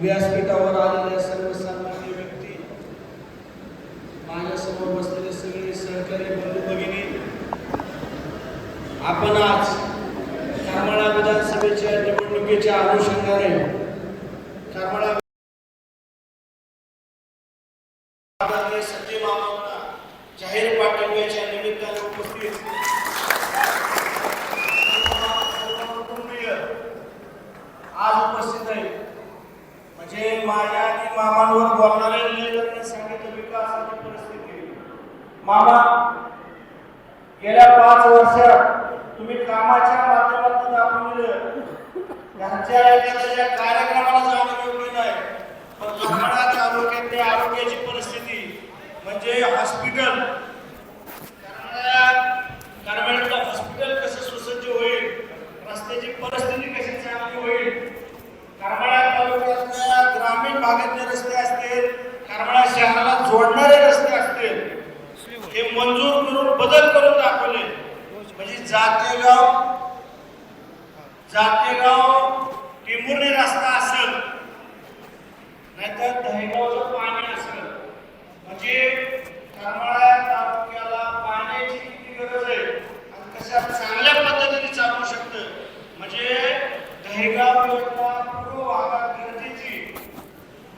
व्यासपीठावर आलेल्या सर्वसामान्य व्यक्ती माझ्यासमोर बसलेले सगळे सहकारी बंधू भगिनी आपण आज करमाळा विधानसभेच्या निवडणुकीच्या अनुषंगाने करमाळा आदरणीय संजय मामांना जाहीर पाठिंब्याच्या निमित्ताने उपस्थित कुटुंबीय आज उपस्थित आहे म्हणजे माझ्या आणि मामांवर बोलणारे सांगितलं विकासाची परिस्थिती मामा गेल्या पाच वर्षात तुम्ही कामाच्या माध्यमातून दाखवून दिलं. घरच्या एखाद्या कार्यक्रमाला जाणं योग्य नाही. पण करमाळा तालुक्यातली आरोग्याची परिस्थिती. म्हणजे हॉस्पिटल करमाळ्यातलं हॉस्पिटल कसं सुसज्ज होईल रस्त्याची परिस्थिती कशी चांगली होईल करमाळा तालुक्यातल्या ग्रामीण भागातले रस्ते असतील करमाळा शहराला जोडणारे रस्ते असतील हे मंजूर करून बदल करून दाखवले. म्हणजे जातेगाव जातेगाव टिंबुर्णी रस्ता असेल नाहीतर दहेगावचं पाणी असेल. म्हणजे करमाळा तालुक्याला पाण्याची किती गरज आहे आणि कशा चांगल्या पद्धतीने चालू शकतं म्हणजे दहेगाव योजना पूर्व भागात गरजेची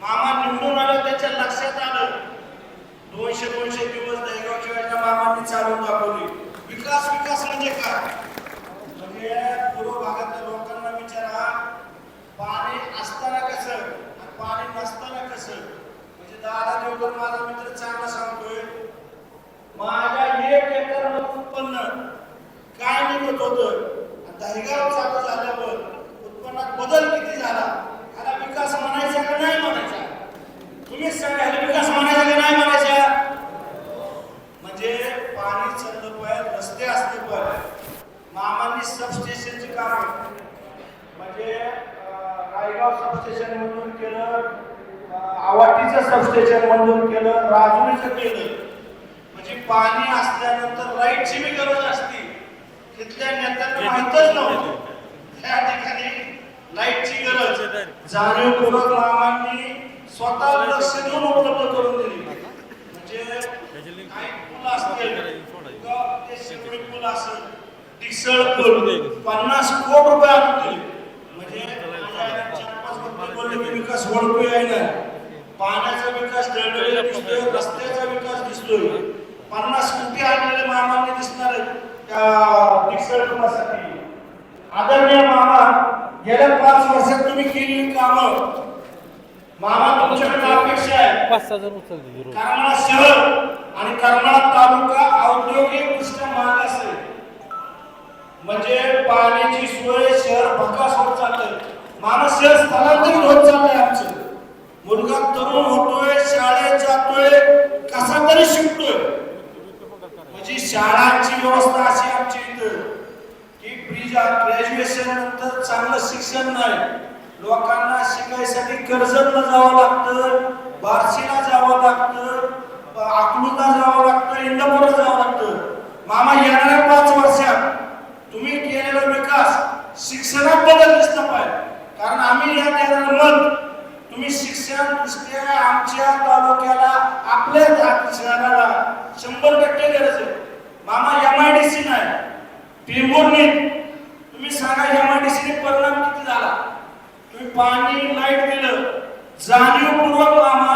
मामा निवडून आलं त्याच्या लक्षात आलं दोनशे दोनशे दिवस दहेगावची योजना मामांनी चालून दाखवली. विकास विकास म्हणजे काय? म्हणजे पूर्व भागातल्या लोकांना विचारा पाणी असताना कसं? आणि पाणी नसताना कसं? म्हणजे दादा देवकर माझा मित्र चांगला सांगतोय माझ्या एक एकर उत्पन्न काय निघत होतं? आणि चालू झाल्यावर उत्पन्नात बदल किती झाला? ह्याला विकास म्हणायचा का नाही म्हणायचा? तुम्हीच सांगा विकास म्हणायचा का नाही म्हणायचा म्हणजे पाणी चाललं पाहिजे रस्ते असले पाहिजे मामांनी सबस्टेशनची कामं म्हणजे रायगाव सबस्टेशन मंजूर केलं आवाटीचं सबस्टेशन मंजूर केलं राजुरीचं केलं. म्हणजे पाणी असल्यानंतर लाईटची बी गरज असते. तिथल्या नेत्यांना माहितच नव्हतं. त्या ठिकाणी लाईटची गरज. जाणीवपूर्वक मामांनी स्वतः लक्ष देऊन उपलब्ध करून दिली. म्हणजे काही पूल असतील ते शिवडी पूल असेल डिसळ पूल पन्नास कोटी रुपये आणून दिले. म्हणजे चार पाच बोलले की विकास वळतोय आहे ना. पाण्याचा विकास दिसतोय रस्त्याचा विकास दिसतोय. पन्नास कोटी आणलेले मामांनी दिसणार त्या डिसळ पुलासाठी आदरणीय मामा गेल्या पाच वर्षात तुम्ही केलेली कामं. मामा तुमच्याकडे अपेक्षा आहे. पाच उचलते रोज करमाळा शहर आणि करमाळा तालुका औद्योगिक दृष्ट्या मागास आहे. म्हणजे पाण्याची सोय शहर भकास होत चाललंय. माणूस शहर स्थलांतरित होत चाललंय आमचं. मुलगा तरुण होतोय शाळेत जातोय कसा तरी शिकतोय. म्हणजे शाळांची व्यवस्था अशी आमची इथं की प्री ग्रॅज्युएशन नंतर चांगलं शिक्षण नाही. लोकांना शिकायसाठी कर्जतला जावं लागतं बार्शीला जावं लागतं अकलूजला जावं लागतं इंदापूरला जावं लागतं मामा येणाऱ्या पाच वर्षात तुम्ही केलेला विकास शिक्षणात बदल दिसला पाहिजे कारण आम्ही या देणारं मत तुम्ही शिक्षण दृष्ट्या आमच्या तालुक्याला आपल्या ता- शहराला शंभर टक्के गरज आहे. मामा एम आय डी सी नाही. टिंबुर्णी तुम्ही सांगा एम आय डी सीने परिणाम किती झाला? तुम्ही पाणी लाइट दिलं जाणीवपूर्वक मामा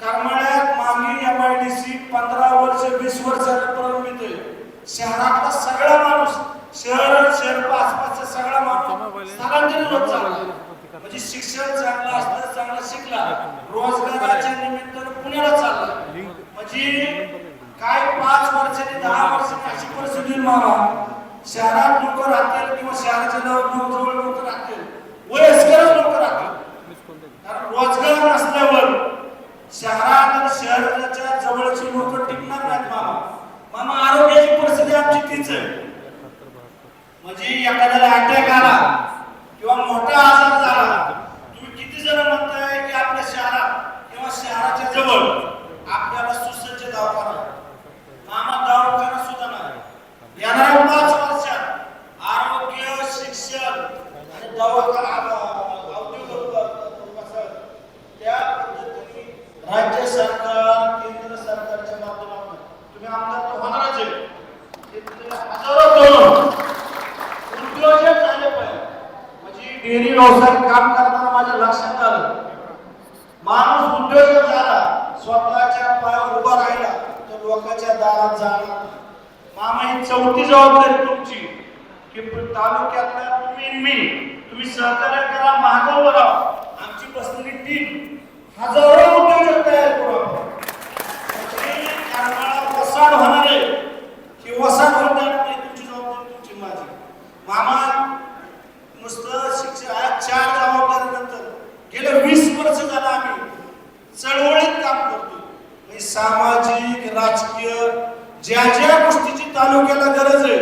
करमाळ्यात मागील एम आय डी सी पंधरा वर्ष वीस वर्षाला प्रलंबित आहे. शहरातला सगळा माणूस शहर शहर आसपासचा सगळा माणूस स्थलांतरित होत चालला. म्हणजे शिक्षण चांगलं असलं चांगलं शिकला रोजगाराच्या निमित्तानं पुण्याला चालला. जी काय पाच वर्षांनी दहा वर्षांनी अशी परिस्थिती मावा मामा शहरात लोक राहतील किंवा शहराच्या जवळ जवळ लोक राहतील. वयस्करच लोक राहतील. कारण रोजगार नसल्यावर शहरात आणि शहराच्या जवळची लोक टिकणार नाहीत मामा. मामा आरोग्याची परिस्थिती आमची तीच आहे. आरोग्य शिक्षण आणि दवाखाना त्या पद्धतीने राज्य सरकार केंद्र सरकारच्या माध्यमातून तुम्ही आमदार तर होणारच आहे. झाले पाहिजे. म्हणजे डेअरी व्यवसायात काम करताना माझ्या लक्षात आलं. माणूस उद्योजक झाला स्वतःच्या पायावर उभा राहिला तर लोकांच्या दारात जाणार मामा ही चौथी जबाबदारी तुमची. की तालुक्यातल्या तुम्ही मी तुम्ही सहकार्य करा मागं उभं राहा आमची बसलेली टीम हजारो उद्योजक तयार करू आपण. वसाड होणार आहे. की वसाड होणार नाही तुमची जबाबदारी तुमची माझी. मामा नुसतं शिक्षण चार चार जबाबदारीनंतर गेले वीस वर्ष झालं आम्ही चळवळीत काम करतो म्हणजे सामाजिक राजकीय ज्या ज्या गोष्टीची तालुक्याला गरज आहे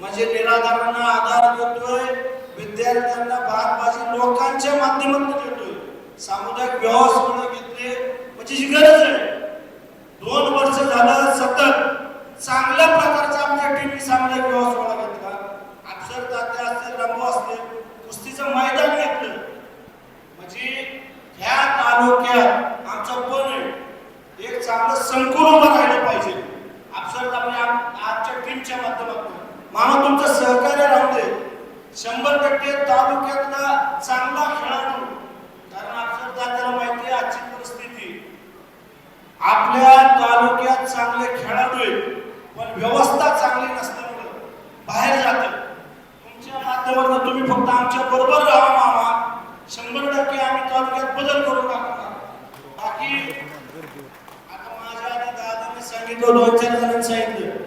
म्हणजे निराधारांना आधार देतोय विद्यार्थ्यांना भागबाजी लोकांच्या माध्यमातून देतोय. सामुदायिक व्यवस्था घेतले म्हणजे जी गरज आहे. दोन वर्ष झालं सतत चांगल्या प्रकारचा आमच्या टीमने सामुदायिक व्यवस्था घेतला. अक्षर तात्या असतील रंगो असतील कुस्तीचं मैदान घेतलं. म्हणजे ह्या तालुक्यात आमचं पण एक चांगलं संकुल उभं राहिलं पाहिजे अक्षर आपल्या आमच्या टीमच्या माध्यमातून मामा तुमचं सहकार्य राहू दे शंभर टक्के तालुक्यातला चांगला खेळाडू कारण अक्षर तात्याला माहिती आहे आजची परिस्थिती आपल्या तालुक्यात चांगले खेळाडू आहेत पण व्यवस्था चांगली नसल्यामुळे बाहेर जातात. तुमच्या माध्यमातून तुम्ही फक्त आमच्या बरोबर राहा मामा. शंभर टक्के आम्ही तालुक्यात बदल करून टाकणार. बाकी आता माझ्या आधी दादाने सांगितलं दोन चार जणांनी सांगितलं.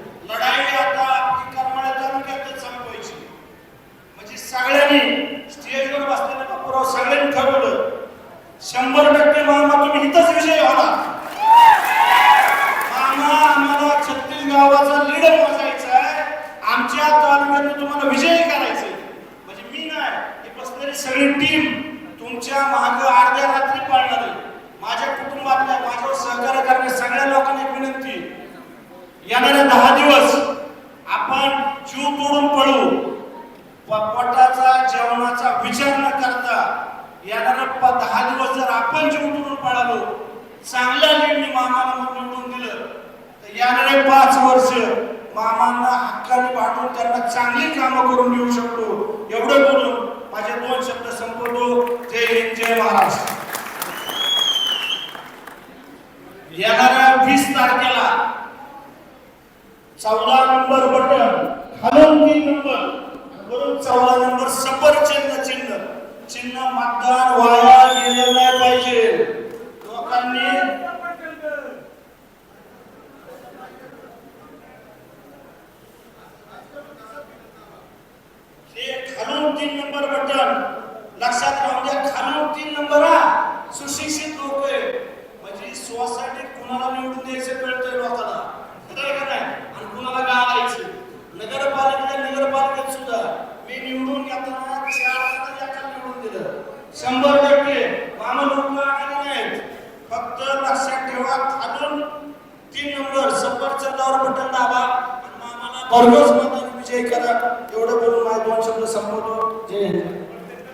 तालुक्यात तुम्हाला विजयी करायचे म्हणजे मी नाही ही बसलेली सगळी टीम तुमच्या माग अर्ध्या रात्री पाळणार माझ्या कुटुंबातल्या माझ्यावर सहकार्य करणाऱ्या सगळ्या लोकांना एक विनंती येणाऱ्या दहा दिवस आपण जीव तोडून पळू प- पोटाचा जेवणाचा विचार न करता येणारे प- दहा दिवस जर आपण जीव तोडून पळालो चांगल्या लीडनी मामाला मग निवडून दिलं तर येणारे पाच वर्ष मामांना हक्काने पाठवून त्यांना चांगली कामं करून देऊ शकतो. एवढं बोलून माझे दोन शब्द संपवतो. जय हिंद जय महाराष्ट्र. येणाऱ्या वीस तारखेला चौदा नंबर बटन खालून तीन नंबर वरून चौदा नंबर सफरचंद चिन्ह. चिन्ह मतदान व्हाय गेलं नाही पाहिजे लोकांनी हे तीन नंबर बटन लक्षात राहू द्या खालून तीन नंबर हा. सुशिक्षित लोक आहे म्हणजे सोसायटीत कुणाला निवडून द्यायचं कळतंय लोकांना. खरं का नाही? आणि कुणाला गावायचं नगरपालिकेच्या नगरपालिकेत सुद्धा मी निवडून घेताना चार निवडून दिलं. शंभर टक्के. मामा लोक नाहीत. फक्त लक्षात ठेवा खालून तीन नंबर. सफरचंदावर बटन दाबा. आणि मामाला बरोबर विजय करा. एवढं बोलून माझे दोन शब्द संपवतो. जय हिंद